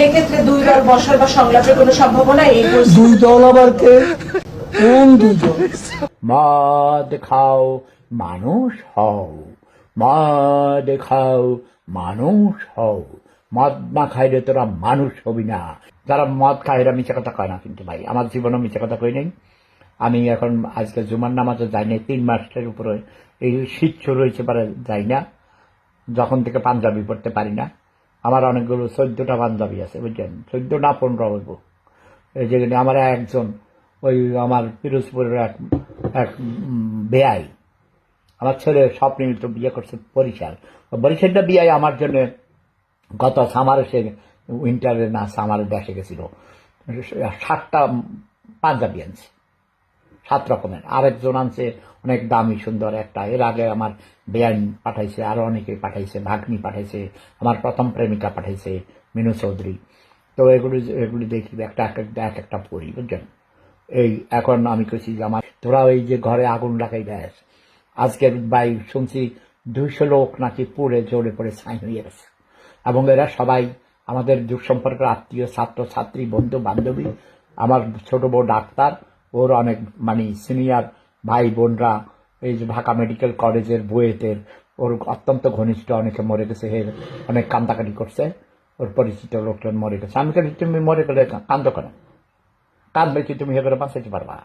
সেক্ষেত্রে দুই দল বসার বা সংলাপের কোনো সম্ভাবনা এই দুই দল আবার কে? কোন দুই দল? মদ খাও মানুষ হও। মদ খাও মানুষ হও। মদ না খাইলে তোরা মানুষ হবি না। যারা মদ খায় এরা মিছে কথা কয় না কিন্তু ভাই। আমার জীবনে মিছে কথা কই নাই। আমি এখন আজকে জুমার নামাজও যাই নাই। তিন মাসের উপরে এই শীত শুরু হয়েছে পরে যাই না। যখন থেকে পাঞ্জাবি পড়তে পারি না। আমার অনেকগুলো চোদ্দটা পাঞ্জাবি আছে বুঝলেন চোদ্দ না, পনেরো হইব। এই যেখানে আমার একজন, ওই আমার পিরোজপুরের এক এক বেআই আমার ছেলে স্বপ্নে তো বিয়ে করছে বরিশাল। বরিশালটা বিয়ে আমার জন্য গত সামারে সে উইন্টারে না, সামারে দেশে গেছিল। সাতটা পাঞ্জাবি আনছে। সাত রকমের। আরেকজন আনছে অনেক দামি, সুন্দর একটা। এর আগে আমার বেআইন পাঠাইছে, আরও অনেকে পাঠাইছে, ভাগ্নি পাঠাইছে, আমার প্রথম প্রেমিকা পাঠাইছে, মিনু চৌধুরী। তো এগুলি এগুলি দেখি, একটা এক একটা এক একটা পড়ি, বুঝছেন? এই, এখন আমি কইছি যে আমার, তোরা ওই যে ঘরে আগুন লাগাই দেয় আজকের বাই শুনছি দুইশো লোক নাকি পুড়ে জোরে পড়ে ছাই হয়ে গেছে। এবং এরা সবাই আমাদের দুঃসম্পর্কের আত্মীয়, ছাত্র, ছাত্রী, বন্ধু, বান্ধবী, আমার ছোট বউ ডাক্তার, ওর অনেক মানে সিনিয়র ভাই বোনরা এই যে ঢাকা মেডিকেল কলেজের বুয়েটের ওর অত্যন্ত ঘনিষ্ঠ অনেকে মরে গেছে হের অনেক কান্দাকাটি করছে, ওর পরিচিত লোকজন মরে গেছে। আমি তুমি মরে গেলে কান্দ করে কাঁদবে কি তুমি? করে বাঁচাইতে পারবা